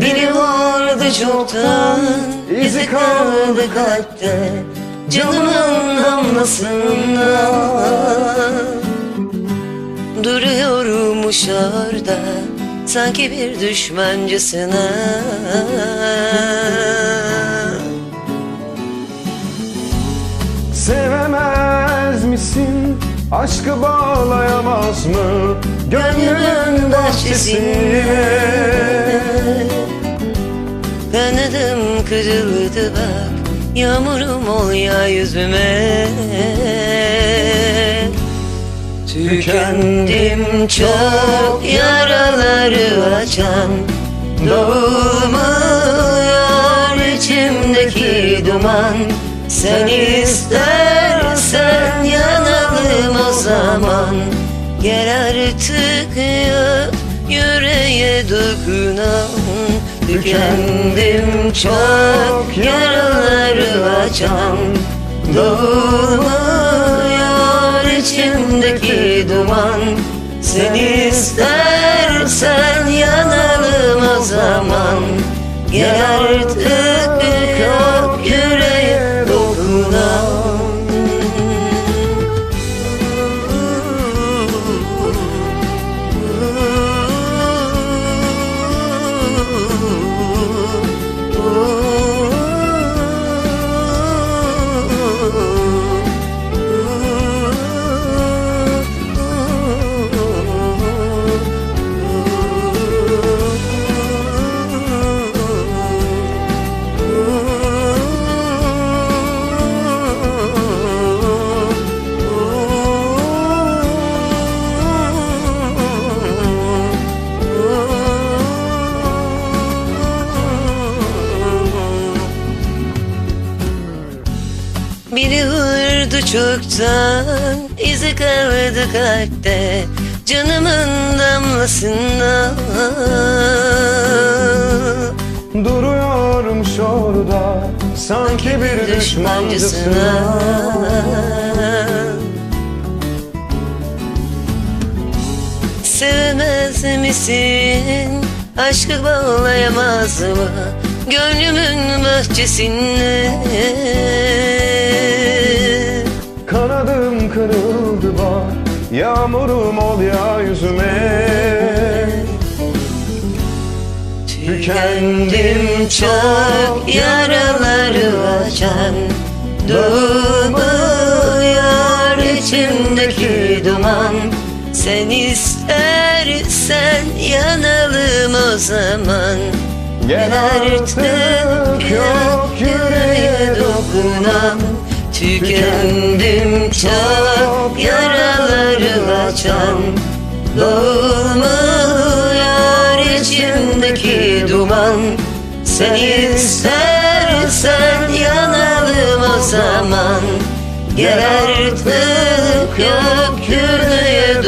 Biri vardı çoktan izi kaldı kalpte Canımın damlasında Duruyormuş orada Sanki bir düşmancısına Sevemez misin? Aşkı bağlayamaz mı? Gönlümün bahçesine Kanadım kırıldı bak Yağmurum ol ya yüzüme. Tükendim çok yaraları açan Doğmuyor içimdeki duman. Sen istersen yanalım o zaman. Gel artık ya yüreğe dokunan Tükendim çok yaraları açan Doğmuyor içimdeki duman. Sen istersen yanalım o zaman. Gel artık Biri vurdu çoktan izi kaldı kalpte Canımın damlasında Duruyormuş orada Sanki bir düşmancısına Sevmez misin? Aşkı bağlayamaz mı? Gönlümün bahçesinde kırıldı bak Yağmurum ol ya yüzüme. Tükendim çok yaraları açan Doğmuyor içimdeki duman. Sen istersen yanalım o zaman. Gel artık yok yüreğe dokunan. Tükendim çok açan Doğmuyor içimdeki duman. Sen istersen yanalım o zaman. Gel artık yok yüreğe